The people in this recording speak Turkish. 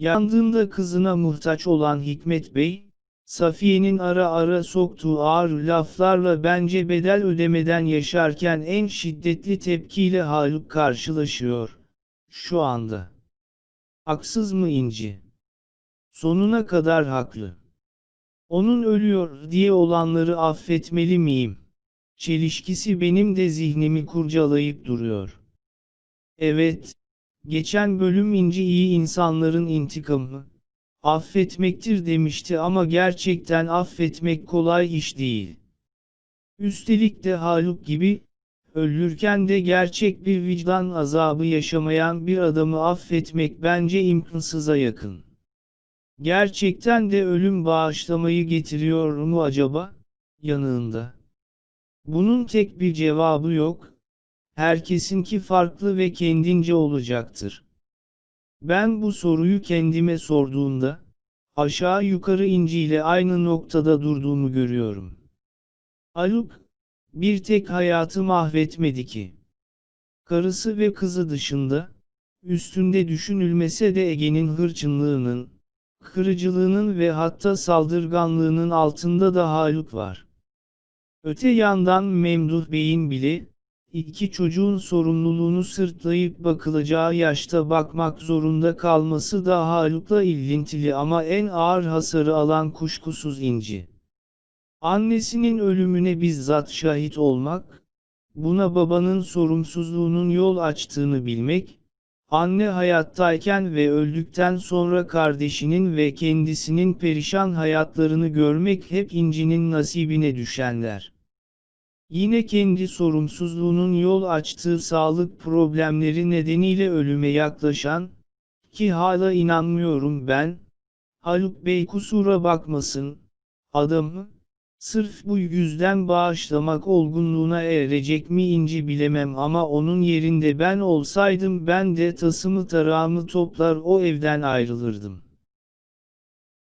Yandığında kızına muhtaç olan Hikmet Bey, Safiye'nin ara ara soktuğu ağır laflarla bence bedel ödemeden yaşarken en şiddetli tepkiyle Haluk karşılaşıyor. Şu anda. Haksız mı İnci? Sonuna kadar haklı. Onun ölüyor diye olanları affetmeli miyim? Çelişkisi benim de zihnimi kurcalayıp duruyor. Evet, geçen bölüm İnci iyi insanların intikamı, affetmektir demişti ama gerçekten affetmek kolay iş değil. Üstelik de Haluk gibi, ölürken de gerçek bir vicdan azabı yaşamayan bir adamı affetmek bence imkansıza yakın. Gerçekten de ölüm bağışlamayı getiriyor mu acaba? Yanığında. Bunun tek bir cevabı yok. Herkesinki farklı ve kendince olacaktır. Ben bu soruyu kendime sorduğumda, aşağı yukarı İnci ile aynı noktada durduğumu görüyorum. Haluk, bir tek hayatı mahvetmedi ki. Karısı ve kızı dışında, üstünde düşünülmese de Ege'nin hırçınlığının, kırıcılığının ve hatta saldırganlığının altında da Haluk var. Öte yandan Memduh Bey'in bile, iki çocuğun sorumluluğunu sırtlayıp bakılacağı yaşta bakmak zorunda kalması da Haluk'la ilintili ama en ağır hasarı alan kuşkusuz İnci. Annesinin ölümüne bizzat şahit olmak, buna babanın sorumsuzluğunun yol açtığını bilmek, anne hayattayken ve öldükten sonra kardeşinin ve kendisinin perişan hayatlarını görmek hep İnci'nin nasibine düşenler. Yine kendi sorumsuzluğunun yol açtığı sağlık problemleri nedeniyle ölüme yaklaşan, ki hala inanmıyorum ben, Haluk Bey kusura bakmasın, adamı, sırf bu yüzden bağışlamak olgunluğuna erecek mi inci bilemem ama onun yerinde ben olsaydım ben de tasımı tarağımı toplar o evden ayrılırdım.